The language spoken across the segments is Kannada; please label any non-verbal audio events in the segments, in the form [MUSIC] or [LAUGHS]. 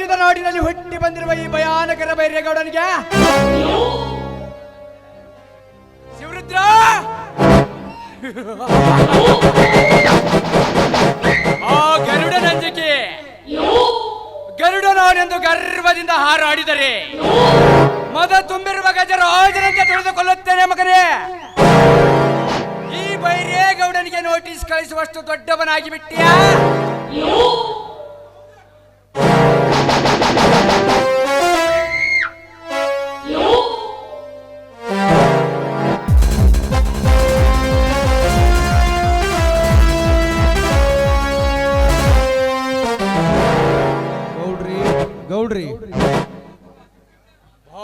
ಹುಟ್ಟಿದ ನಾಡಿನಲ್ಲಿ ಹುಟ್ಟಿ ಬಂದಿರುವ ಈ ಭಯಾನಕರ ಬೈರೇಗೌಡನಿಗೆ ಶಿವರುದ್ರ! ಆ ಗರುಡ ನಂಜಿಕೆ! ಗರುಡ ನಾನೆಂದು ಗರ್ವದಿಂದ ಹಾರಾಡಿದರೆ, ಮದ ತುಂಬಿರುವ ಗಜರಾಜನಂತೆ ತಿಳಿದುಕೊಳ್ಳುತ್ತೇನೆ ಮಗನೇ. ಈ ಬೈರೇಗೌಡನಿಗೆ ನೋಟಿಸ್ ಕಳಿಸುವಷ್ಟು ದೊಡ್ಡವನಾಗಿ ಬಿಟ್ಟಿಯಾ ಗೌಡ್ರಿ.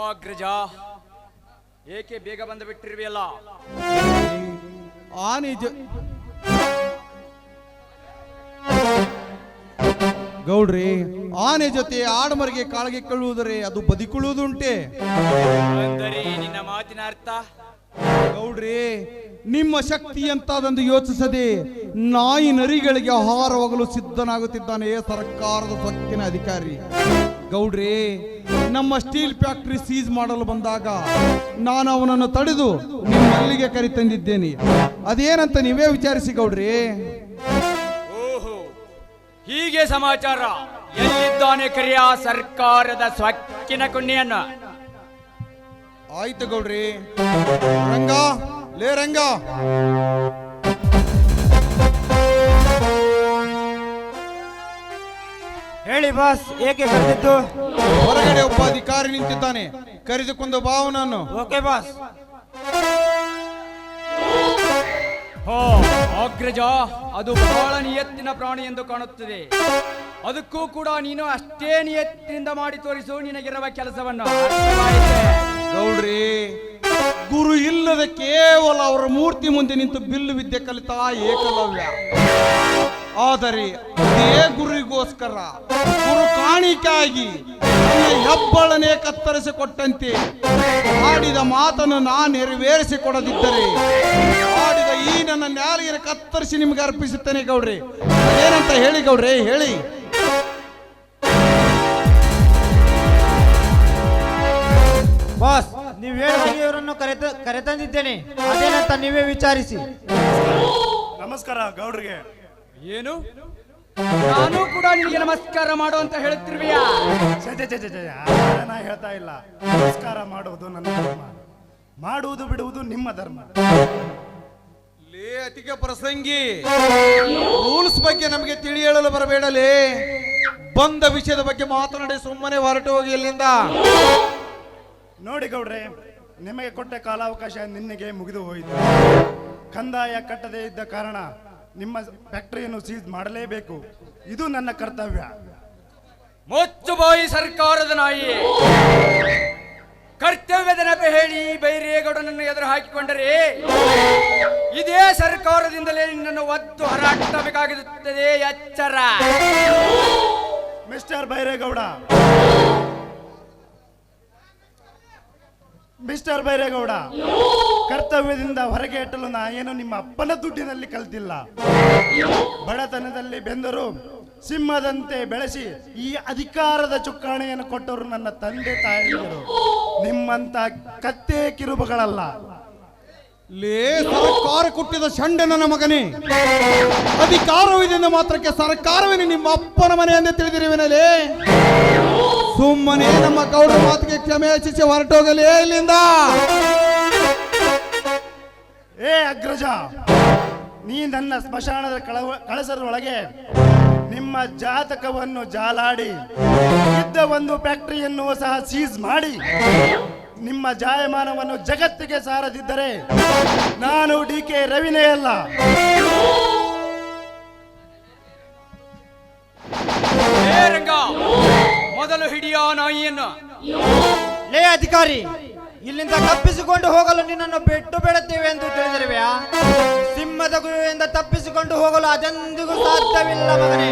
ಅಗ್ರಜ ಏಕೆ ಬೇಗ ಬಂದು ಬಿಟ್ಟಿರ್ವಿಯಲ್ಲ ಆನೆ ಜ ಗೌಡ್ರಿ ಆನೆ ಜೊತೆ ಆಡಮರಿಗೆ ಕಾಳಗೆ ಕೊಳ್ಳುವುದರೆ ಅದು ಬದಿಕೊಳ್ಳುವುದುಂಟೆ ಅಂದರೆ ನಿನ್ನ ಮಾತಿನ ಅರ್ಥ? ಗೌಡ್ರಿ ನಿಮ್ಮ ಶಕ್ತಿ ಎಂತಾದಂದು ಯೋಚಿಸದೆ ನಾಯಿ ನರಿಗಳಿಗೆ ಆಹಾರವಾಗಲು ಸಿದ್ಧನಾಗುತ್ತಿದ್ದಾನೆ ಸರ್ಕಾರದ ಸೊಕ್ಕಿನ ಅಧಿಕಾರಿ. ಗೌಡ್ರಿ ನಮ್ಮ ಸ್ಟೀಲ್ ಫ್ಯಾಕ್ಟರಿ ಸೀಸ್ ಮಾಡಲು ಬಂದಾಗ ನಾನು ಅವನನ್ನು ತಡೆದು ನಿಮ್ಮಲ್ಲಿಗೆ ಕರೆತಂದಿದ್ದೇನೆ. ಅದೇನಂತ ನೀವೇ ವಿಚಾರಿಸಿ ಗೌಡ್ರಿ. ಓಹೋ ಹೀಗೆ ಸಮಾಚಾರ. ಎಲ್ಲಿದ್ದಾನೆ ಕರಿಯ ಸರ್ಕಾರದ ಸ್ವಕ್ಕಿನ ಕುಣ್ಣಿಯನ್ನ? ಆಯ್ತು ಗೌಡ್ರಿ. ರಂಗ ಲೇ ರಂಗ. ಹೇಳಿ ಬಾಸ್ ಏಕೆ ಕರೆದಿತ್ತು ಹೊರಗಡೆ ಒಬ್ಬ ಅಧಿಕಾರಿ ನಿಂತಿದ್ದಾನೆ. ಕರೆದುಕೊಂಡು ಭಾವನನ್ನು. Okay boss. ಹೋ ಅಗ್ರಜ ಅದು ಬಹಳ ನಿಯತ್ತಿನ ಪ್ರಾಣಿ ಎಂದು ಕಾಣುತ್ತದೆ. ಅದಕ್ಕೂ ಕೂಡ ನೀನು ಅಷ್ಟೇ ನಿಯತ್ತಿನಿಂದ ಮಾಡಿ ತೋರಿಸು ನಿನಗಿರುವ ಕೆಲಸವನ್ನು. ನೋಡ್ರಿ ಗೌಡ್ರಿ ಗುರು ಇಲ್ಲದ ಕೇವಲ ಅವರ ಮೂರ್ತಿ ಮುಂದೆ ನಿಂತು ಬಿಲ್ಲು ವಿದ್ಯೆ ಕಲಿತ ಏಕಲವ್ಯ. ಆದರೆ ಅದೇ ಗುರಿಗೋಸ್ಕರ ಗುರು ಕಾಣಿಕೆಯಾಗಿ ನನ್ನ ಹೆಬ್ಬಳನೆ ಕತ್ತರಿಸಿ ಕೊಟ್ಟಂತೆ ಆಡಿದ ಮಾತನ್ನು ನಾನು ನೆರವೇರಿಸಿಕೊಡದಿದ್ದರೆ ಆಡಿದ ಈ ನನ್ನ ನ್ಯಾಲಿಗೆ ಕತ್ತರಿಸಿ ನಿಮಗೆ ಅರ್ಪಿಸುತ್ತೇನೆ ಗೌಡ್ರಿ. ಏನಂತ ಹೇಳಿ ಗೌಡ್ರಿ ಹೇಳಿ. ಬಾಸ್ ನೀವು ಹೇಳಿದಾಗ ಇವರನ್ನು ಕರೆತ ಕರೆತಂದಿದ್ದೇನೆ. ಅದೇನಂತ ನೀವೇ ವಿಚಾರಿಸಿ. ನಮಸ್ಕಾರ ಗೌಡ್ರಿಗೆ. ಏನು? ನಾನು ಕೂಡ ನಿನಗೆ ನಮಸ್ಕಾರ ಮಾಡು ಅಂತ ಹೇಳ್ತಿರ್ವಿಯಾ ಛೆ, ಛೆ, ಛೆ, ಛೆ, ಛೆ, ಆ ನಾ ಹೇಳ್ತಾ ಇಲ್ಲ. ನಮಸ್ಕಾರ ಮಾಡುವುದು ನನ್ನ ಧರ್ಮ. ಮಾಡುವುದು ಬಿಡುವುದು ನಿಮ್ಮ ಧರ್ಮ. ಲೇ ಅತಿಗೆ ಪ್ರಸಂಗಿ ರೂಲ್ಸ್ ಬಗ್ಗೆ ನಮಗೆ ತಿಳಿ ಹೇಳಲು ಬರಬೇಡಲೇ. ಬಂದ ವಿಷಯದ ಬಗ್ಗೆ ಮಾತನಾಡಿ ಸುಮ್ಮನೆ ಹೊರಟು ಹೋಗಿ ಇಲ್ಲಿಂದ. ನೋಡಿ ಗೌಡ್ರೆ ನಿಮಗೆ ಕೊಟ್ಟ ಕಾಲಾವಕಾಶ ನಿನ್ನೆಗೆ ಮುಗಿದು ಹೋಯಿತು. ಕಂದಾಯ ಕಟ್ಟದೇ ಇದ್ದ ಕಾರಣ ನಿಮ್ಮ ಫ್ಯಾಕ್ಟರಿಯನ್ನು ಸೀಸ್ ಮಾಡಲೇಬೇಕು. ಇದು ನನ್ನ ಕರ್ತವ್ಯ. ಮೊಚ್ಚುಬಾಯಿ ಸರ್ಕಾರದ ನಾಯಿ. ಕರ್ತವ್ಯದ ನೆಪ ಹೇಳಿ ಬೈರೇಗೌಡನನ್ನು ಎದುರು ಹಾಕಿಕೊಂಡರೆ ಇದೇ ಸರ್ಕಾರದಿಂದಲೇ ನಿನ್ನನ್ನು ಒತ್ತು ಹೊರಹಾಕಬೇಕಾಗುತ್ತದೆ ಎಚ್ಚರ. ಮಿಸ್ಟರ್ ಬೈರೇಗೌಡ ಮಿಸ್ಟರ್ ಬೈರೇಗೌಡ ಕರ್ತವ್ಯದಿಂದ ಹೊರಗೆ ಇಟ್ಟಲು ನಾ ಏನು ನಿಮ್ಮ ಅಪ್ಪನ ದುಡ್ಡಿನಲ್ಲಿ ಕಲ್ತಿಲ್ಲ. ಬಡತನದಲ್ಲಿ ಬೆಂದರು, ಸಿಂಹದಂತೆ ಬೆಳೆಸಿ ಈ ಅಧಿಕಾರದ ಚುಕ್ಕಾಣಿಯನ್ನು ಕೊಟ್ಟವರು ನನ್ನ ತಂದೆ ತಾಯಿಯರು ನಿಮ್ಮಂತ ಕತ್ತೆ ಕಿರುಬಗಳಲ್ಲ. ಲೇ ಸರ್ಕಾರ ಕೊಟ್ಟಿದ ಷಂಡ ನನ್ನ ಮಗನೇ. ಅಧಿಕಾರವಿದೆ ಮಾತ್ರಕ್ಕೆ ಸರ್ಕಾರವೇ ನಿಮ್ಮ ಅಪ್ಪನ ಮನೆ ಎಂದು ತಿಳಿದಿರುವೆನಲೇ? ಸುಮ್ಮನೆ ನಮ್ಮ ಗೌಡರ ಮಾತಿಗೆ ಕ್ಷಮೆ ಯಾಚಿಸಿ ಹೊರಟೋಗಲೇ ಇಲ್ಲಿಂದ? ಏ ಅಗ್ರಜ, ನೀ ನನ್ನ ಸ್ಮಶಾನದ ಕಳವ ಕಳಸರೊಳಗೆ ನಿಮ್ಮ ಜಾತಕವನ್ನು ಜಾಲಾಡಿ, ಇದ್ದ ಒಂದು ಫ್ಯಾಕ್ಟರಿಯನ್ನು ಸಹ ಸೀಸ್ ಮಾಡಿ ನಿಮ್ಮ ಜಾಯಮಾನವನ್ನು ಜಗತ್ತಿಗೆ ಸಾರದಿದ್ದರೆ ನಾನು ಡಿ ಕೆ ರವಿನೇ ಅಲ್ಲ. ಏ ರಂಗ ಮೊದಲು ಹಿಡಿಯೋ ನಾಯಿಯನ್ನು. ಲೇ ಅಧಿಕಾರಿ ಇಲ್ಲಿಂದ ತಪ್ಪಿಸಿಕೊಂಡು ಹೋಗಲು ನಿನ್ನನ್ನು ಬಿಟ್ಟು ಬಿಡುತ್ತೇವೆ ಎಂದು ತಿಳಿದಿರುವೆಯಾ? ಸಿಂಹದ ಗುರುವಿಂದ ತಪ್ಪಿಸಿಕೊಂಡು ಹೋಗಲು ಅದೆಂದಿಗೂ ಸಾಧ್ಯವಿಲ್ಲ ಮಗನೇ.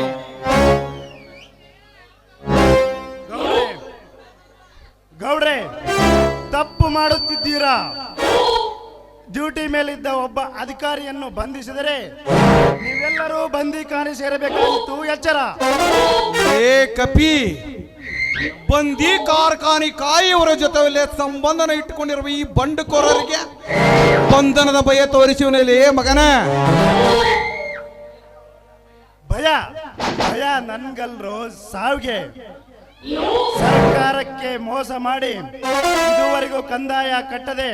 ಡ್ಯೂಟಿ ಮೇಲಿದ್ದ ಒಬ್ಬ ಅಧಿಕಾರಿಯನ್ನು ಬಂಧಿಸಿದರೆ ನೀವೆಲ್ಲರೂ ಬಂದಿಖಾನೆ ಸೇರಬೇಕಾಗಿತ್ತು. ಎಚ್ಚರ. ಏ ಕಪಿ ಬಂದಿ ಕಾರ್ಖಾನೆ ಕಾಯುವರ ಜೊತೆಯಲ್ಲಿ ಸಂಬಂಧನ ಇಟ್ಟುಕೊಂಡಿರುವ ಈ ಬಂಡುಕೋರರಿಗೆ ಬಂಧನದ ಭಯ ತೋರಿಸುವನಲ್ಲಿ ಮಗನ. ಭಯ ಭಯ ನನ್ಗಲ್ರು ಸಾವಿಗೆ. ಸರ್ಕಾರಕ್ಕೆ ಮೋಸ ಮಾಡಿ ಇದುವರೆಗೂ ಕಂದಾಯ ಕಟ್ಟದೆ.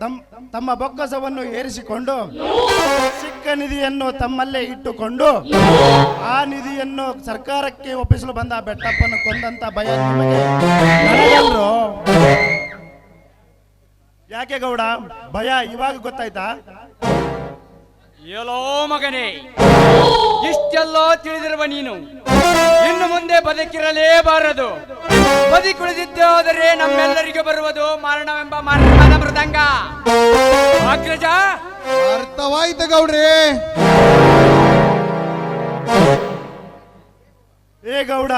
ತಮ್, ತಮ್ಮ ಬೊಕ್ಕಸವನ್ನು ಏರಿಸಿಕೊಂಡು ಸಿಕ್ಕ ನಿಧಿಯನ್ನು ತಮ್ಮಲ್ಲೇ ಇಟ್ಟುಕೊಂಡು ಆ ನಿಧಿಯನ್ನು ಸರ್ಕಾರಕ್ಕೆ ಒಪ್ಪಿಸಲು ಬಂದ ಬೆಟ್ಟಪ್ಪನ ಕೊಂದಂತ ಭಯ ನಿಮಗೆ. ಯಾಕೆ ಗೌಡ? ಭಯ ಇವಾಗ ಗೊತ್ತಾಯ್ತಾ? ಎಲ್ಲೋ ಮಗನೇ ಇಷ್ಟೆಲ್ಲೋ ತಿಳಿದಿರುವ ನೀನು ಇನ್ನು ಮುಂದೆ ಬದುಕಿರಲೇಬಾರದು. ಬದುಕುಳಿದಿದ್ದಾದರೆ ನಮ್ಮೆಲ್ಲರಿಗೂ ಬರುವುದು ಮರಣವೆಂಬ ಮರಣದ ಮೃದಂಗ. ಅಗ್ರಜ ಅರ್ಥವಾಯ್ತು ಗೌಡ್ರಿ. ಏ ಗೌಡ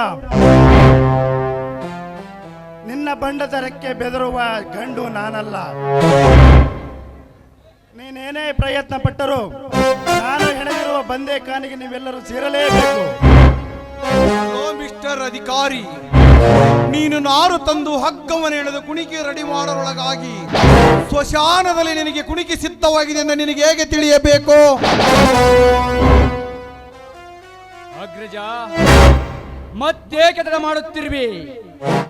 ನಿನ್ನ ಬಂಡತರಕ್ಕೆ ಬೆದರುವ ಗಂಡು ನಾನಲ್ಲ. ನೀನೇನೇ ಪ್ರಯತ್ನ ಪಟ್ಟರು ನಾನು ಹೆಣಗಿರುವ ಬಂದೆ ಕಾನಿಗೆ ನೀವೆಲ್ಲರೂ ಸೇರಲೇಬೇಕು. ಓ ಮಿಸ್ಟರ್ ಅಧಿಕಾರಿ. ನೀನು ನಾರು ತಂದು ಹಗ್ಗವನ್ನು ಎಳೆದು ಕುಣಿಕೆ ರೆಡಿ ಮಾಡರೊಳಗಾಗಿ ಸ್ವಶಾನದಲ್ಲಿ ನಿನಗೆ ಕುಣಿಕೆ ಸಿದ್ಧವಾಗಿದೆ ಎಂದು ನಿನಗೆ ಹೇಗೆ ತಿಳಿಯಬೇಕು? ಅಗ್ರಜ ಮತ್ತೆ ತಡ ಮಾಡುತ್ತಿರುವಿ?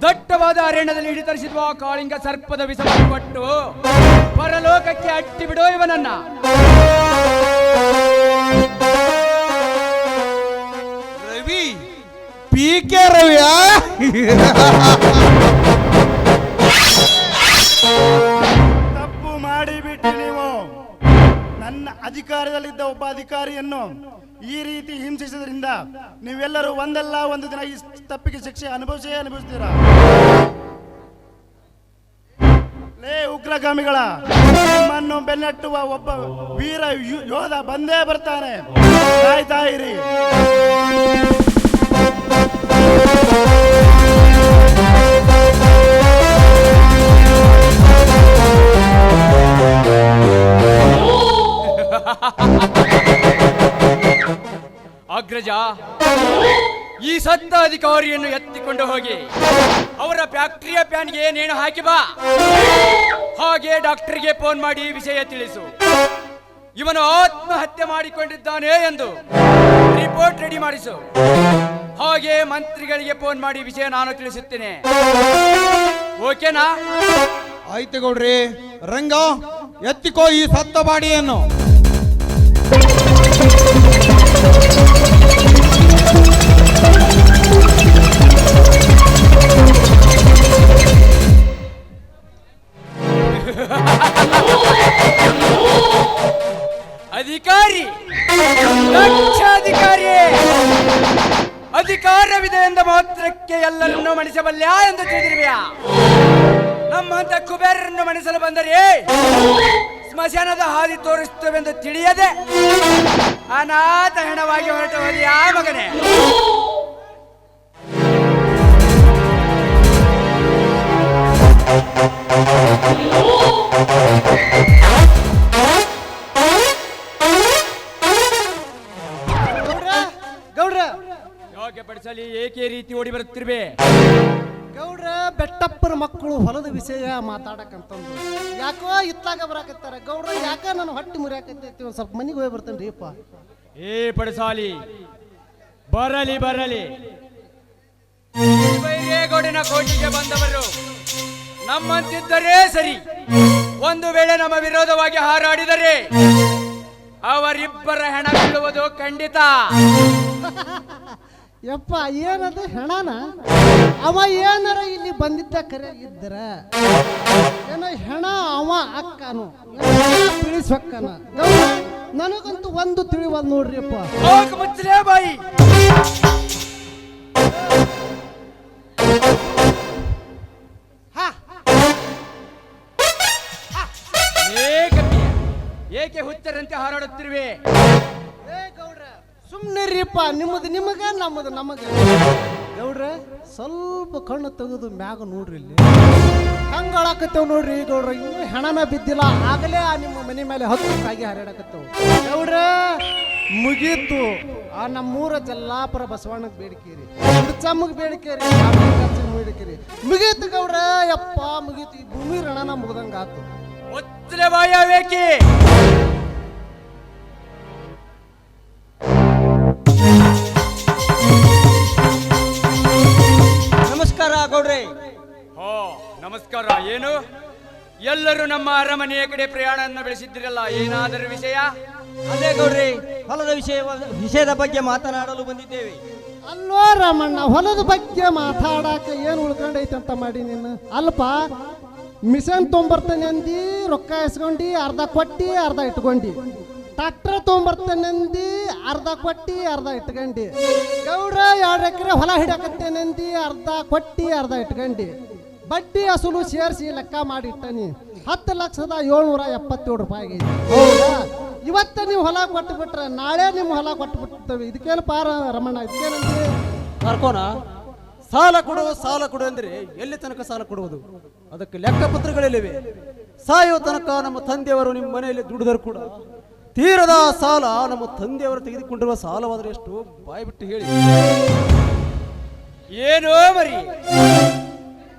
ದಟ್ಟವಾದ ಅರಣ್ಯದಲ್ಲಿ ಹಿಡಿತರಿಸಿರುವ ಆ ಕಾಳಿಂಗ ಸರ್ಪದ ವಿಷವನ್ನು ಕೊಟ್ಟು ಪರಲೋಕಕ್ಕೆ ಅಟ್ಟಿ ಬಿಡೋ ಇವನನ್ನ. ರವಿ ಪಿ ಕೆ ರವಿಯ? [LAUGHS] ನನ್ನ ಅಧಿಕಾರದಲ್ಲಿದ್ದ ಒಬ್ಬ ಅಧಿಕಾರಿಯನ್ನು ಈ ರೀತಿ ಹಿಂಸಿಸೋದ್ರಿಂದ ನೀವೆಲ್ಲರೂ ಒಂದಲ್ಲ ಒಂದು ದಿನ ಈ ತಪ್ಪಿಗೆ ಶಿಕ್ಷೆ ಅನುಭವಿಸೇ ಅನುಭವಿಸ್ತೀರಾ? ಲೇ ಉಗ್ರಗಾಮಿಗಳ, ನಿಮ್ಮನ್ನು ಬೆನ್ನಟ್ಟುವ ಒಬ್ಬ ವೀರ ಯೋಧ ಬಂದೇ ಬರ್ತಾನೆ. ಆಯ್ತಾ ಇರಿ ಸತ್ತ ಅಧಿಕಾರಿಯನ್ನು ಎತ್ತಿಕೊಂಡು ಹೋಗಿ. ಅವರ ಫ್ಯಾಕ್ಟರಿಯ ಪ್ಯಾನ್ಗೆ ಏನೇನು ಹಾಕಿ ಬಾ. ಹಾಗೆ ಡಾಕ್ಟರ್ಗೆ ಫೋನ್ ಮಾಡಿ ವಿಷಯ ತಿಳಿಸು. ಇವನು ಆತ್ಮಹತ್ಯೆ ಮಾಡಿಕೊಂಡಿದ್ದಾನೆ ಎಂದು ರಿಪೋರ್ಟ್ ರೆಡಿ ಮಾಡಿಸು. ಹಾಗೆ ಮಂತ್ರಿಗಳಿಗೆ ಫೋನ್ ಮಾಡಿ ವಿಷಯ ನಾನು ತಿಳಿಸುತ್ತೇನೆ. ಓಕೆನಾ? ಆಯ್ತು ಗೌಡ್ರಿ. ರಂಗ, ಎತ್ತಿಕೋ ಈ ಸತ್ತ ಬಾಡಿಯನ್ನು. ಮಣಿಸಬಲ್ಯ ಎಂದು ತಿಳಿದಿರುವೆಯಾ? ನಮ್ಮಂತ ಕುಬೇರನ್ನು ಮಣಿಸಲು ಬಂದರೆ ಸ್ಮಶಾನದ ಹಾದಿ ತೋರಿಸುತ್ತವೆಂದು ತಿಳಿಯದೆ ಅನಾಥ ಹೆಣವಾಗಿ ಹೊರಟು ಹೋದೆಯಾ ಮಗನೇ? ಗೌಡ್ರ. ಯೋಗ್ಯ ಪಡಿಸಲಿ ಏಕೆ ರೀತಿ ಓಡಿ ಬರುತ್ತಿರ್ಬೆ ಗೌಡ್ರ ಬೆಟ್ಟಪ್ಪರ ಮಕ್ಕಳು ಹೊಲದ ವಿಷಯ ಮಾತಾಡಕಂತಂದು ಯಾಕೋ ಇತ್ತಾಗ ಬರಾಕತ್ತಾರ? ಗೌಡ್ರ ಯಾಕ ನಾನು ಹೊಟ್ಟೆ ಮುರಿಯಾಕತ್ತೈತಿ ಒಂದ್ ಸ್ವಲ್ಪ ಮನೆಗೆ ಹೋಗಿ ಬರ್ತೇನೆ ರೀಪ್ಪ. ಏ ಪಡಿಸಾಲಿ. ಬರಲಿ ಬರಲಿ. ಗೌಡಿನ ಕೋಟಿಗೆ ಬಂದವರು ನಮ್ಮಂತಿದ್ದರೆ ಸರಿ. ಒಂದು ವೇಳೆ ನಮ್ಮ ವಿರೋಧವಾಗಿ ಹಾರಾಡಿದರೆ ಅವರಿಬ್ಬರ ಹೆಣ ಬೀಳುವುದು ಖಂಡಿತ. [LAUGHS] ಯಪ್ಪ ಏನದು ಹೆಣನ? ಅವ ಏನಾರ ಇಲ್ಲಿ ಬಂದಿದ್ದ ಕರೆ ಇದ್ದರ ಏನೋ ಹೆಣ ಅವ ಅಕ್ಕನು? ತಿಳಿಸ್ವಕ್ಕನ ಗೌಡ್ರ ನನಗಂತೂ ಒಂದು ತಿಳಿವಲ್ ಮುಚ್ಚಲೇ ಬಾಯಿ. ಏಕೆ ಹುಚ್ಚರಂತೆ ಹಾರಾಡುತ್ತಿರುವೆ? ಸುಮ್ಮನೆ ರೀಪ್ಪ ನಿಮ್ಮದು ನಿಮಗ, ನಮ್ಮದು ನಮಗ. ಗೌಡ್ರೆ, ಸ್ವಲ್ಪ ಕಣ್ಣು ತೆಗೆದು ಮ್ಯಾಗ ನೋಡ್ರಿ ಇಲ್ಲಿ. ಹಂಗಳಾಕತ್ತೇವ್ ನೋಡ್ರಿ ಗೌಡ್ರ, ಇನ್ನೂ ಹೆಣನ ಬಿದ್ದಿಲ್ಲ, ಆಗಲೇ ಆ ನಿಮ್ಮ ಮನೆ ಮೇಲೆ ಹತ್ತು ಕಾಗಿ ಹರಡಕತ್ತೇವ್. ಗೌಡ್ರ, ಮುಗೀತು. ಆ ನಮ್ಮೂರ ಜಲ್ಲಾಪುರ ಬಸವಣ್ಣಗ್ ಬೇಡಿಕೆರಿ. ಚಮ್ಮಗ್ ಬೇಡಿಕೆರಿ ಬೇಡಿಕೆರಿ. ಮುಗೀತು ಗೌಡ್ರ, ಯಪ್ಪ, ಮುಗೀತು. ಈ ಭೂಮಿ ರಣನ ಮುಗ್ದಂಗಾತು. ಒತ್ತಲೆ ಬಾಯ ಎಲ್ಲರೂ ನಮ್ಮ ಅರಮನೆಯ ಕಡೆ ಪ್ರಯಾಣವನ್ನು ಬೆಳೆಸಿದ್ರಲ್ಲ ಏನಾದರೂ ವಿಷಯ? ಅದೇ ಗೌರಿ ಹೊಲದ ವಿಷಯ ವಿಷಯದ ಬಗ್ಗೆ ಮಾತನಾಡಲು ಬಂದಿದ್ದೇವೆ. ಅಲ್ವೋ ರಾಮಣ್ಣ ಹೊಲದ ಬಗ್ಗೆ ಮಾತಾಡಾಕ ಏನು ಉಳ್ಕೊಂಡೈತೆ ಅಂತ ಮಾಡಿ ನಿನ್ನ ಅಲ್ಪ ಮಿಷನ್ ತೊಂಬರ್ತೇನೆ ಅಂದಿ ರೊಕ್ಕ ಎಸ್ಕೊಂಡು ಅರ್ಧ ಕೊಟ್ಟಿ ಅರ್ಧ ಇಟ್ಕೊಂಡಿ ಟ್ರಾಕ್ಟರ್ ತೊಗೊಂಬರ್ತೇನೆ ಅಂದಿ ಅರ್ಧ ಕೊಟ್ಟಿ ಅರ್ಧ ಇಟ್ಕೊಂಡಿ ಗೌಡ್ರ ಎರಡು ಎಕರೆ ಹೊಲ ಹಿಡಕತ್ತೇನೆ ಅಂದಿ ಅರ್ಧ ಕೊಟ್ಟಿ ಅರ್ಧ ಇಟ್ಕೊಂಡಿ ಬಡ್ಡಿ ಅಸಲು ಸೇರಿಸಿ ಲೆಕ್ಕ ಮಾಡಿ ಇಟ್ಟನಿ ಹತ್ತು ಲಕ್ಷದ ಏಳ್ನೂರ ಎಪ್ಪತ್ತೇಳು ರೂಪಾಯಿ ಆಗೈತಿ ಹೌದಾ? ಇವತ್ತು ನೀವು ಹೊಲ ಕೊಟ್ಟು ಬಿಟ್ರೆ ನಾಳೆ ನಿಮ್ಮ ಹೊಲ ಕೊಟ್ಟು ಬಿಟ್ಟಿರ್ತೇವೆ ಇದಕ್ಕೇನು ಪಾರ ರಮಣ್ಣ ಇದಕ್ಕೇನಂದ್ರೆ ಕರ್ಕೋಣ ಸಾಲ ಕೊಡು ಸಾಲ ಕೊಡು ಅಂದ್ರೆ ಎಲ್ಲಿ ತನಕ ಸಾಲ ಕೊಡುವುದು? ಅದಕ್ಕೆ ಲೆಕ್ಕ ಪತ್ರಗಳಿವೆ ಸಾಯೋ ತನಕ ನಮ್ಮ ತಂದೆಯವರು ನಿಮ್ಮ ಮನೆಯಲ್ಲಿ ದುಡಿದರು ಕೂಡ. ತೀರದ ಸಾಲ ನಮ್ಮ ತಂದೆಯವರು ತೆಗೆದುಕೊಂಡಿರುವ ಸಾಲವಾದರೆ ಎಷ್ಟು ಬಾಯ್ಬಿಟ್ಟು ಹೇಳಿ. ಏನೋ ಮರಿ.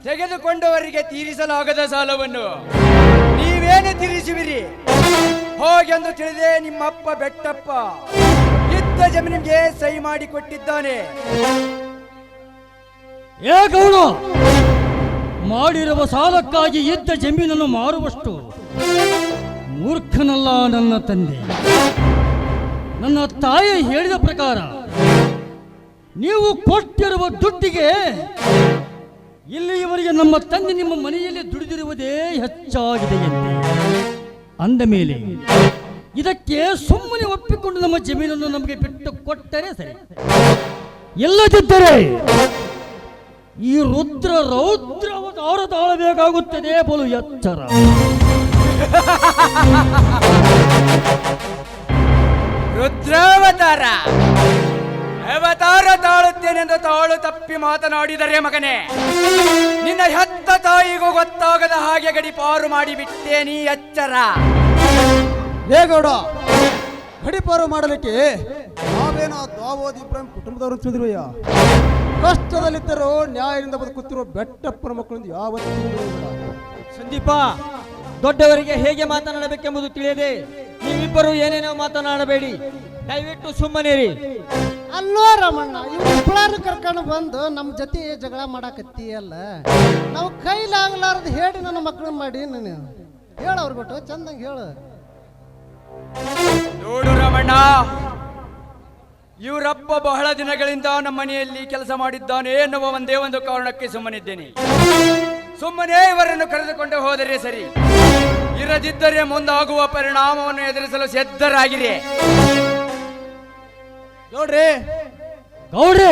ತೆಗೆದುಕೊಂಡವರಿಗೆ ತೀರಿಸಲಾಗದ ಸಾಲವನ್ನು ನೀವೇನು ತೀರಿಸುವಿರಿ? ಹೋಗೆಂದು ತಿಳಿದೆ ನಿಮ್ಮಪ್ಪ ಬೆಟ್ಟಪ್ಪ ಇದ್ದ ಜಮೀನಿಗೆ ಸಹಿ ಮಾಡಿ ಕೊಟ್ಟಿದ್ದಾನೆ ಏ ಗೌಡ, ಮಾಡಿರುವ ಸಾಲಕ್ಕಾಗಿ ಇದ್ದ ಜಮೀನನ್ನು ಮಾರುವಷ್ಟು ಮೂರ್ಖನಲ್ಲ ನನ್ನ ತಂದೆ. ನನ್ನ ತಾಯಿ ಹೇಳಿದ ಪ್ರಕಾರ, ನೀವು ಕೊಟ್ಟಿರುವ ದುಡ್ಡಿಗೆ ಇಲ್ಲಿಯವರೆಗೆ ನಮ್ಮ ತಂದೆ ನಿಮ್ಮ ಮನೆಯಲ್ಲಿ ದುಡಿದಿರುವುದೇ ಹೆಚ್ಚಾಗಿದೆ ಎಂದು. ಅಂದ ಮೇಲೆ ಇದಕ್ಕೆ ಸುಮ್ಮನೆ ಒಪ್ಪಿಕೊಂಡು ನಮ್ಮ ಜಮೀನನ್ನು ನಮಗೆ ಬಿಟ್ಟು ಕೊಟ್ಟರೆ ಸರಿ. ಇಲ್ಲದಿದ್ದರೆ ಈ ರುದ್ರ ರೌದ್ರ ತಾಳಬೇಕಾಗುತ್ತದೆ ಬಲು ಎಚ್ಚರ ರುದ್ರಾವತಾರ. ಅವತಾರ ತಾಳುತ್ತೇನೆಂದು ತಾಳು ತಪ್ಪಿ ಮಾತನಾಡಿದರೆ ಮಗನೇ ನಿನ್ನ ಹೆತ್ತ ತಾಯಿಗೂ ಗೊತ್ತಾಗದ ಹಾಗೆ ಗಡಿಪಾರು ಮಾಡಿಬಿಟ್ಟೆ ನೀ ಎಚ್ಚರ ಹೇಗೌಡ ಗಡಿಪಾರು ಮಾಡಲಿಕ್ಕೆ ನಾವೇನೋ ದಾವೋದ್ ಇಬ್ರಾಹಿಂ ಕುಟುಂಬದವರು ಸುದ್ರಯ್ಯ ಕಷ್ಟದಲ್ಲಿದ್ದರೂ ನ್ಯಾಯದಿಂದ ಬದುಕುತ್ತಿರುವ ಬೆಟ್ಟಪ್ಪನ ಮಕ್ಕಳಿಂದ ಯಾವತ್ತೂ. ಸಂದೀಪ ದೊಡ್ಡವರಿಗೆ ಹೇಗೆ ಮಾತನಾಡಬೇಕೆಂಬುದು ತಿಳಿಯದೆ ನೀವಿಬ್ಬರು ಏನೇನೋ ಮಾತನಾಡಬೇಡಿ. ದಯವಿಟ್ಟು ಸುಮ್ಮನಿರಿ. ಅಲ್ಲೋ ರಮಣ್ಣ, ಇವ್ರು ಉಪ್ಪಳಾರು ಕರ್ಕೊಂಡು ಬಂದು ನಮ್ಮ ಜೊತೆ ಜಗಳ ಮಾಡಾಕತ್ತೀಯಲ್ಲ? ನಾವು ಕೈಲಾಗಲಾರ್ದು ಹೇಳಿ ನನ್ನ ಮಕ್ಕಳನ್ನ ಮಾಡಿ ನೀನು. ಹೇಳ ಅವ್ರ ಬಿಟ್ಟು, ಚಂದಂಗೆ ಹೇಳು. ನೋಡು ರಮಣ್ಣ, ಇವರಪ್ಪ ಬಹಳ ದಿನಗಳಿಂದ ನಮ್ಮ ಮನೆಯಲ್ಲಿ ಕೆಲಸ ಮಾಡಿದ್ದಾನೆ ಎನ್ನುವ ಒಂದೇ ಒಂದು ಕಾರಣಕ್ಕೆ ಸುಮ್ಮನಿದ್ದೇನೆ. ಸುಮ್ಮನೆ ಇವರನ್ನು ಕರೆದುಕೊಂಡು ಹೋದರೆ ಸರಿ. ಇರದಿದ್ದರೆ ಮುಂದಾಗುವ ಪರಿಣಾಮವನ್ನು ಎದುರಿಸಲು ಸಿದ್ಧರಾಗಿರಿ. ನೋಡ್ರಿ ಗೌಡ್ರೆ,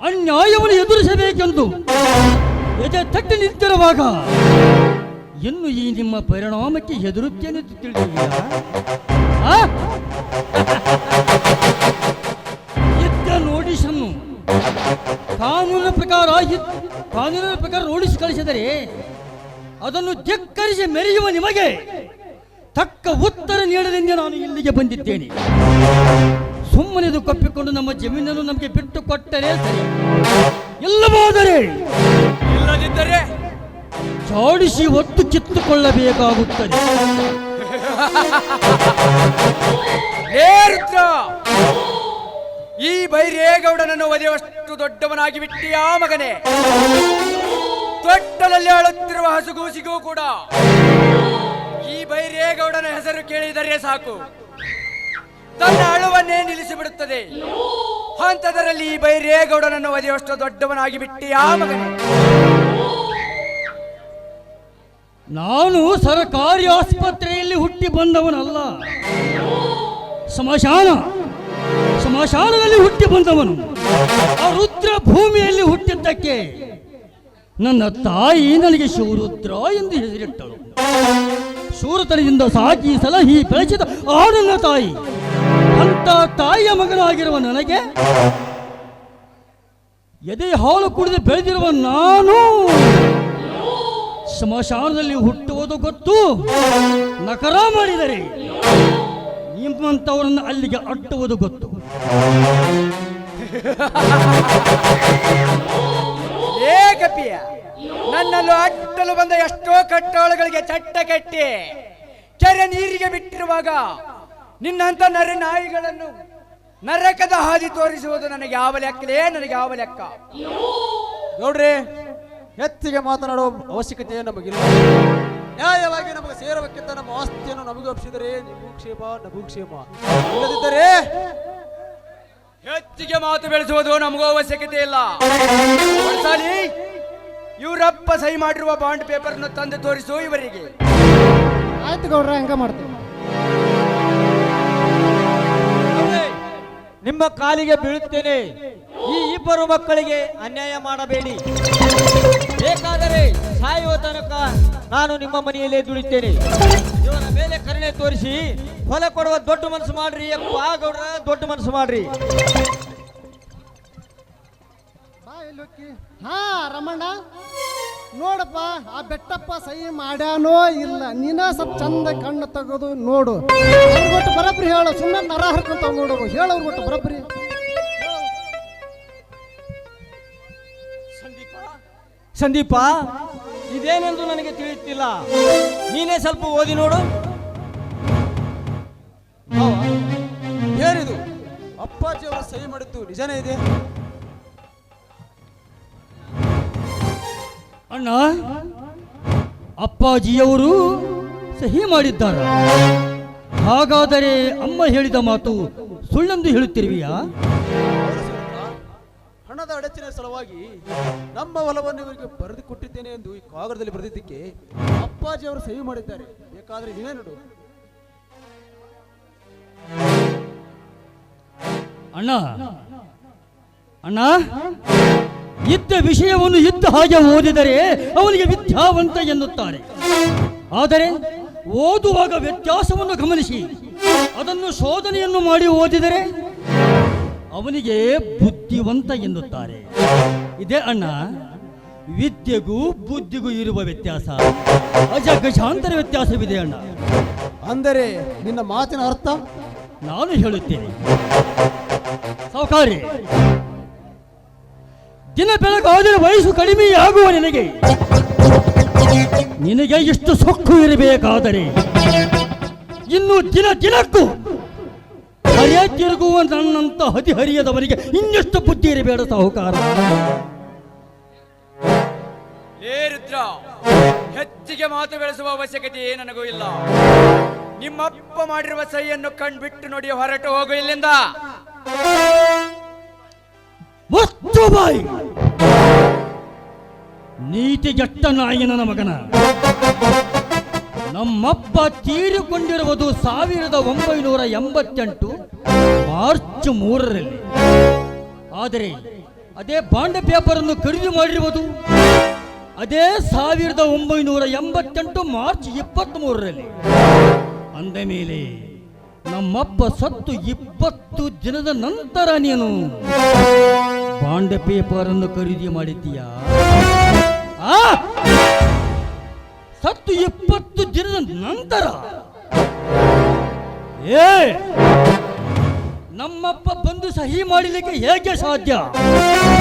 ಅನ್ಯಾಯವನ್ನು ಎದುರಿಸಬೇಕೆಂದು ಎದೆ ತಟ್ಟಿ ನಿಂತಿರುವಾಗ ಇನ್ನು ಈ ನಿಮ್ಮ ಪರಿಣಾಮಕ್ಕೆ ಹೆದರುತ್ತೇನೆ ಆ? ಇದ್ದ ನೋಟಿಸನ್ನು ಕಾನೂನಿನ ಪ್ರಕಾರ ಕಾನೂನಿನ ಪ್ರಕಾರ ನೋಟಿಸ್ ಕಳಿಸಿದರೆ ಅದನ್ನು ಧಿಕ್ಕರಿಸಿ ಮೆರೆಯುವ ನಿಮಗೆ ತಕ್ಕ ಉತ್ತರ ನೀಡಲೆಂದೇ ನಾನು ಇಲ್ಲಿಗೆ ಬಂದಿದ್ದೇನೆ. ಸುಮ್ಮನೆ ಕಪ್ಪಿಕೊಂಡು ನಮ್ಮ ಜಮೀನನ್ನು ನಮಗೆ ಬಿಟ್ಟು ಕೊಟ್ಟರೆ ಸರಿ. ಇಲ್ಲವಾದರೆ ಇಲ್ಲದಿದ್ದರೆ ಜಾಡಿಸಿ ಒತ್ತು ಕಿತ್ತುಕೊಳ್ಳಬೇಕಾಗುತ್ತದೆ. ಈ ಬೈರೇಗೌಡನನ್ನು ಒದೆಯುವಷ್ಟು ದೊಡ್ಡವನಾಗಿ ಬಿಟ್ಟಿಯಾ ಮಗನೇ? ತೊಟ್ಟಲಲ್ಲಿ ಅಳುತ್ತಿರುವ ಹಸುಗೂಸಿಗೂ ಕೂಡ ಈ ಬೈರೇಗೌಡನ ಹೆಸರು ಕೇಳಿದರೆ ಸಾಕು. ತನ್ನ ಅಳುವನ್ನೇ ನಿಲ್ಲಿಸಿಬಿಡುತ್ತದೆ. ಅಂಥದರಲ್ಲಿ ಈ ಬೈರೇಗೌಡನನ್ನು ಒದೆಯುವಷ್ಟು ದೊಡ್ಡವನಾಗಿ ಬಿಟ್ಟು ಮಗನೇ. ನಾನು ಸರ್ಕಾರಿ ಆಸ್ಪತ್ರೆಯಲ್ಲಿ ಹುಟ್ಟಿ ಬಂದವನಲ್ಲ. ಸ್ಮಶಾನ, ಸ್ಮಶಾನದಲ್ಲಿ ಹುಟ್ಟಿ ಬಂದವನು. ಆ ರುದ್ರ ಭೂಮಿಯಲ್ಲಿ ಹುಟ್ಟಿದ್ದಕ್ಕೆ ನನ್ನ ತಾಯಿ ನನಗೆ ಶಿವರುದ್ರ ಎಂದು ಹೆಸರಿಟ್ಟಳು. ಶೂರತನದಿಂದ ಸಾಕಿ ಸಲಹಿ ಬೆಳೆಸಿದ ಆ ನನ್ನ ತಾಯಿ. ಅಂತ ತಾಯಿಯ ಮಗನಾಗಿರುವ ನನಗೆ ಎದೆ ಹಾಲು ಕುಡಿದು ಬೆಳೆದಿರುವ ನಾನು. ಸ್ಮಶಾನದಲ್ಲಿ ಹುಟ್ಟುವುದು ಗೊತ್ತು. ನಕರ ಮಾಡಿದರೆ ನಿಮ್ಮಂಥವರನ್ನು ಅಲ್ಲಿಗೆ ಅಟ್ಟುವುದು ಗೊತ್ತು. ಏ ನನ್ನನ್ನು ಅಟ್ಟಲು ಬಂದ ಎಷ್ಟೋ ಕಟ್ಟಾಳುಗಳಿಗೆ ಚಟ್ಟ ಕಟ್ಟಿ ಕೆರೆ ನೀರಿಗೆ ಬಿಟ್ಟಿರುವಾಗ ನಿನ್ನಂತ ನರ ನಾಯಿಗಳನ್ನು ನರಕದ ಹಾದಿ ತೋರಿಸುವುದು ನನಗೆ ಯಾವ ಲೆಕ್ಕಲೇ ನನಗೆ ಯಾವ ಲೆಕ್ಕ? ನೋಡ್ರಿ ಎತ್ತಿಗೆ ಮಾತನಾಡುವ ಅವಶ್ಯಕತೆ ನಮಗಿಲ್ಲ. ನ್ಯಾಯವಾಗಿ ನಮಗೆ ಸೇರಬೇಕಿಂತ ನಮ್ಮ ಆಸ್ತಿಯನ್ನು ನಮಗೆ ಒಪ್ಪಿಸಿದರೆ ನಿಮಗೂ ಕ್ಷೇಮ ನಮಗೂ ಕ್ಷೇಮ. ಇಲ್ಲದಿದ್ದರೆ ಹೆಚ್ಚಿಗೆ ಮಾತು ಬೆಳೆಸುವುದು ನಮಗೂ ಅವಶ್ಯಕತೆ ಇಲ್ಲ ಇವರಪ್ಪ ಸಹಿ ಮಾಡಿರುವ ಬಾಂಡ್ ಪೇಪರ್ನ ತಂದು ತೋರಿಸು ಇವರಿಗೆ. ಆಯ್ತು ಗೌಡ್ರ ಹಂಗ ಮಾಡ್ತೀವಿ. ನಿಮ್ಮ ಕಾಲಿಗೆ ಬೀಳುತ್ತೇನೆ. ಈ ಇಬ್ಬರು ಮಕ್ಕಳಿಗೆ ಅನ್ಯಾಯ ಮಾಡಬೇಡಿ. ಬೇಕಾದರೆ ಸಾಯುವ ತನಕ ನಾನು ನಿಮ್ಮ ಮನೆಯಲ್ಲೇ ದುಡಿತೇನೆ. ಇವರ ಮೇಲೆ ಕರುಣೆ ತೋರಿಸಿ ಹೊಲ ಕೊಡುವ ದೊಡ್ಡ ಮನಸ್ಸು ಮಾಡ್ರಿ ಆ ಗೌಡ್ರ ದೊಡ್ಡ ಮನಸ್ಸು ಮಾಡ್ರಿ. ಹಾ ರಮಣ್ಣ ನೋಡಪ್ಪ, ಆ ಬೆಟ್ಟಪ್ಪ ಸಹಿ ಮಾಡ್ಯಾನೋ ಇಲ್ಲ? ನೀನ ಸ್ವಲ್ಪ ಚಂದ ಕಣ್ಣು ತೆಗೆದು ನೋಡು. ಬರಬ್ರಿ ಹೇಳು. ಸುಮ್ಮನೆ ನರ ಹರ್ಕೊಂತ ನೋಡು ಹೇಳು ಅವ್ರಿಗೊಟ್ಟು ಬರಬ್ರಿ. ಸಂದೀಪ? ಇದೇನೆಂದು ನನಗೆ ತಿಳಿಯುತ್ತಿಲ್ಲ. ನೀನೇ ಸ್ವಲ್ಪ ಓದಿ ನೋಡು. ಏನಿದು ಅಪ್ಪಾಜಿಯವರ ಸಹಿ ಮಾಡಿದ್ದು ನಿಜನೇ ಇದೆ? ಅಣ್ಣ ಅಪ್ಪಾಜಿಯವರು ಸಹಿ ಮಾಡಿದ್ದಾರೆ. ಹಾಗಾದರೆ ಅಮ್ಮ ಹೇಳಿದ ಮಾತು ಸುಳ್ಳೆಂದು ಹೇಳುತ್ತಿರುವಿಯಾ? ಹಣದ ಅಡಚಿನ ಸಲುವಾಗಿ ನಮ್ಮ ಹೊಲವನ್ನು ಇವರಿಗೆ ಬರೆದು ಕೊಟ್ಟಿದ್ದೇನೆ ಎಂದು ಈ ಕಾಗದದಲ್ಲಿ ಬರೆದಿದ್ದಕ್ಕೆ ಅಪ್ಪಾಜಿ ಅವರು ಸಹಿ ಮಾಡಿದ್ದಾರೆ. ಬೇಕಾದ್ರೆ ನೀವೇ ನೋಡು. ಅಣ್ಣ ಅಣ್ಣ ಇದ್ದ ವಿಷಯವನ್ನು ಇದ್ದ ಹಾಗೆ ಓದಿದರೆ ಅವನಿಗೆ ವಿದ್ಯಾವಂತ ಎನ್ನುತ್ತಾರೆ. ಆದರೆ ಓದುವಾಗ ವ್ಯತ್ಯಾಸವನ್ನು ಗಮನಿಸಿ ಅದನ್ನು ಶೋಧನೆಯನ್ನು ಮಾಡಿ ಓದಿದರೆ ಅವನಿಗೆ ಬುದ್ಧಿವಂತ ಎನ್ನುತ್ತಾರೆ. ಇದೇ ಅಣ್ಣ ವಿದ್ಯೆಗೂ ಬುದ್ಧಿಗೂ ಇರುವ ವ್ಯತ್ಯಾಸ. ಅಜಗಜಾಂತರ ವ್ಯತ್ಯಾಸವಿದೆ ಅಣ್ಣ. ಅಂದರೆ ನಿನ್ನ ಮಾತಿನ ಅರ್ಥ? ನಾನು ಹೇಳುತ್ತೇನೆ. ಸಾವುಕಾರಿ ದಿನ ಬೆಳಗಾದರೆ ವಯಸ್ಸು ಕಡಿಮೆಯಾಗುವ ನಿನಗೆ. ನಿನಗೆ ಇಷ್ಟು ಸೊಕ್ಕು ಇರಬೇಕಾದರೆ ಇನ್ನು ದಿನ ದಿನಕ್ಕೂ ಹರಿಯ ತಿರುಗುವ ನನ್ನಂತ ಹದಿಹರಿಯದವರಿಗೆ ಇನ್ನೆಷ್ಟು ಬುದ್ಧಿ ಇರಬೇಡ ಸಾಹುಕಾರ. ಏ ರುದ್ರ, ಹೆಚ್ಚಿಗೆ ಮಾತು ಬೆಳೆಸುವ ಅವಶ್ಯಕತೆ ನನಗೂ ಇಲ್ಲ. ನಿಮ್ಮಪ್ಪ ಮಾಡಿರುವ ಸಹಿಯನ್ನು ಕಣ್ಬಿಟ್ಟು ನೋಡಿ ಹೊರಟು ಹೋಗು ಇಲ್ಲಿಂದ. ಬಾಯಿ ನೀತಿಗೆಟ್ಟ ನಾಯಿ ನನ್ನ ಮಗನ. ನಮ್ಮಪ್ಪ ತೀರಿಕೊಂಡಿರುವುದು ಸಾವಿರದ ಒಂಬೈನೂರ ಎಂಬತ್ತೆಂಟು ಮಾರ್ಚ್ ಮೂರರಲ್ಲಿ. ಆದರೆ ಅದೇ ಬಾಂಡ್ ಪೇಪರ್ ಅನ್ನು ಖರೀದಿ ಮಾಡಿರುವುದು ಅದೇ ಸಾವಿರದ ಒಂಬೈನೂರ ಎಂಬತ್ತೆಂಟು ಮಾರ್ಚ್ ಇಪ್ಪತ್ತ್ ಮೂರರಲ್ಲಿ ಅಂದ ಮೇಲೆ ನಮ್ಮಪ್ಪ ಸತ್ತು ಇಪ್ಪತ್ತು ದಿನದ ನಂತರ ನೀನು ಬಾಂಡ್ ಪೇಪರ್ ಅನ್ನು ಖರೀದಿ ಮಾಡಿದ್ದೀಯಾ? ಸತ್ತು ಇಪ್ಪತ್ತು ದಿನದ ನಂತರ? ಏ! ನಮ್ಮಪ್ಪ ಬಂದು ಸಹಿ ಮಾಡಲಿಕ್ಕೆ ಹೇಗೆ ಸಾಧ್ಯ?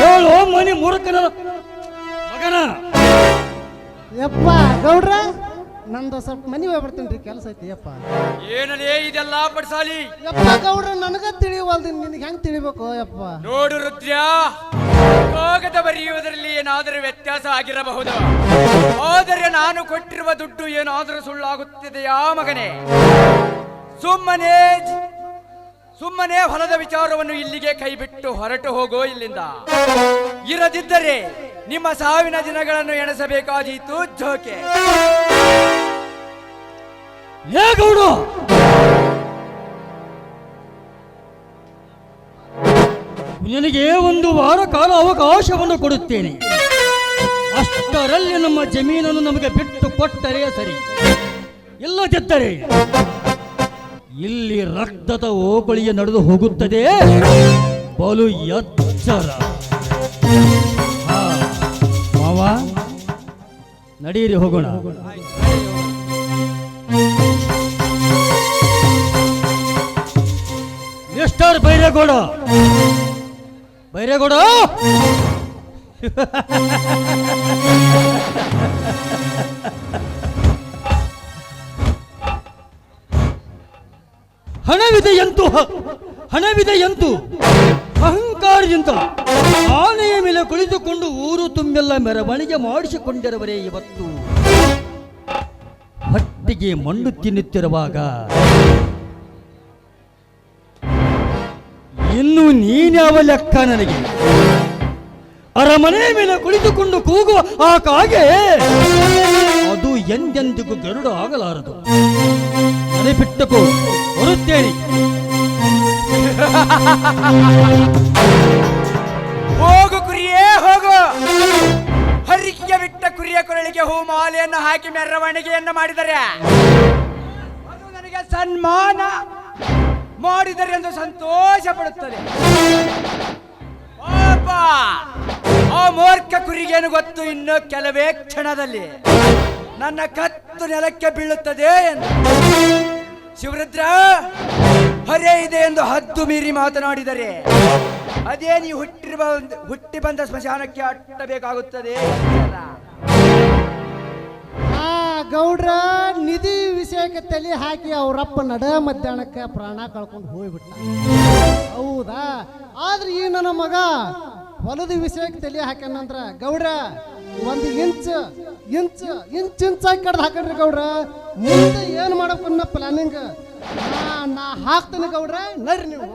ಹೇಳೋ ಮನೆ ಮೂರ್ಖನ ಮಗನ. ಗೌಡ್ರ. ನಂದು ಸ್ವಲ್ಪ ಮನಿ ಹೋಗಿ ಬರ್ತೀನಿ ರೀ ಕೆಲಸ ಐತಿ ಯಪ್ಪ. ಏನಲೇ ಇದೆಲ್ಲ ಪಡಿಸಾಲಿ? ಯಪ್ಪ ಗೌಡ್ರ ನನಗ ತಿಳಿವಲ್ದು ನಿನಗೆ ಹೆಂಗ್ ತಿಳಿಬೇಕು ಯಪ್ಪ? ನೋಡು ರುದ್ರ್ಯ ಕಾಗದ ಬರೆಯುವುದರಲ್ಲಿ ಏನಾದರೂ ವ್ಯತ್ಯಾಸ ಆಗಿರಬಹುದು. ಆದರೆ ನಾನು ಕೊಟ್ಟಿರುವ ದುಡ್ಡು ಏನಾದರೂ ಸುಳ್ಳಾಗುತ್ತಿದೆಯಾ ಮಗನೇ? ಸುಮ್ಮನೆ ಸುಮ್ಮನೆ ಹೊಲದ ವಿಚಾರವನ್ನು ಇಲ್ಲಿಗೆ ಕೈಬಿಟ್ಟು ಹೊರಟು ಹೋಗೋ ಇಲ್ಲಿಂದ. ಇರದಿದ್ದರೆ ನಿಮ್ಮ ಸಾವಿನ ದಿನಗಳನ್ನು ಎಣಿಸಬೇಕಾದೀತು ಜೋಕೆ. ಏ ನಿನಗೆ ಒಂದು ವಾರ ಕಾಲ ಅವಕಾಶವನ್ನು ಕೊಡುತ್ತೇನೆ. ಅಷ್ಟರಲ್ಲಿ ನಮ್ಮ ಜಮೀನನ್ನು ನಮಗೆ ಬಿಟ್ಟು ಕೊಟ್ಟರೆ ಸರಿ. ಇಲ್ಲದಿದ್ದರೆ ಇಲ್ಲಿ ರಕ್ತದ ಓಕಳಿಯ ನಡೆದು ಹೋಗುತ್ತದೆ. ಬಲು ಎಚ್ಚರ. ಮಾವ, ನಡೀರಿ ಹೋಗೋಣ. ಮಿಸ್ಟರ್ ಬೈರೇಗೌಡ ಬೈರೇಗೌಡ ಹಣವಿದೆ ಎಂತು? ಹಣವಿದೆ ಎಂತು? ಅಹಂಕಾರದಿಂದ ಆನೆಯ ಮೇಲೆ ಕುಳಿತುಕೊಂಡು ಊರು ತುಂಬೆಲ್ಲ ಮೆರವಣಿಗೆ ಮಾಡಿಸಿಕೊಂಡಿರುವರೇ ಇವತ್ತು. ಹೊಟ್ಟಿಗೆ ಮಣ್ಣು ತಿನ್ನುತ್ತಿರುವಾಗ ನೀನ್ಯಾವ ಲೆಕ್ಕ ನನಗೆ? ಅರಮನೆ ಮೇಲೆ ಕುಳಿತುಕೊಂಡು ಕೂಗುವ ಆ ಕಾಗೆ ಅದು ಎಂದೆಂದಿಗೂ ಗರುಡ ಆಗಲಾರದು. ನೆನಪಿಟ್ಟುಕೋ ಬರುತ್ತೇನೆ. ಹೋಗು ಕುರಿಯೇ, ಹೋಗು. ಹರಿಕೆಗೆ ಬಿಟ್ಟ ಕುರಿಯ ಕೊರಳಿಗೆ ಹೂ ಮಾಲೆಯನ್ನು ಹಾಕಿ ಮೆರವಣಿಗೆಯನ್ನು ಮಾಡಿದರೆ ಅದು ನನಗೆ ಸನ್ಮಾನ. ಮಾಡಿದರೆ ಎಂದು ಸಂತೋಷ ಪಡುತ್ತದೆ ಆ ಮೂರ್ಖ ಕುರಿಗೇನು ಗೊತ್ತು? ಇನ್ನು ಕೆಲವೇ ಕ್ಷಣದಲ್ಲಿ ನನ್ನ ಕತ್ತು ನೆಲಕ್ಕೆ ಬೀಳುತ್ತದೆ ಎಂದು. ಶಿವರುದ್ರ, ಹರೇ ಇದೆ ಎಂದು ಹದ್ದು ಮೀರಿ ಮಾತನಾಡಿದರೆ ಅದೇ ನೀವು ಹುಟ್ಟಿರುವ ಹುಟ್ಟಿ ಬಂದ ಸ್ಮಶಾನಕ್ಕೆ ಅಟ್ಟಬೇಕಾಗುತ್ತದೆ ಗೌಡ್ರ ನಿಧಿ ವಿಷಯಕ್ಕೆ ತಲೆ ಹಾಕಿ ಅವರಪ್ಪ ನಡ ಮಧ್ಯಾಹ್ನಕ್ಕೆ ಪ್ರಾಣ ಕಳ್ಕೊಂಡು ಹೋಗ್ಬಿಟ್ಟ. ಹೌದಾ? ಆದ್ರೆ ಈ ನನ್ನ ಮಗ ಹೊಲದ ವಿಷಯಕ್ಕೆ ತಲೆ ಹಾಕ್ಯಾನಂದ್ರ ಗೌಡ್ರ, ಒಂದು ಇಂಚ್ ಇಂಚ್ ಇಂಚ್ ಇಂಚಾಗಿ ಕಡ್ದು ಹಾಕಡ್ರಿ ಗೌಡ್ರ. ಮುಂದೆ ಏನು ಮಾಡಬೇಕು ಅನ್ನೋ ಪ್ಲಾನಿಂಗ್ ನಾ ಹಾಕ್ತೇನೆ ಗೌಡ್ರ, ನಡ್ರಿ ನೀವು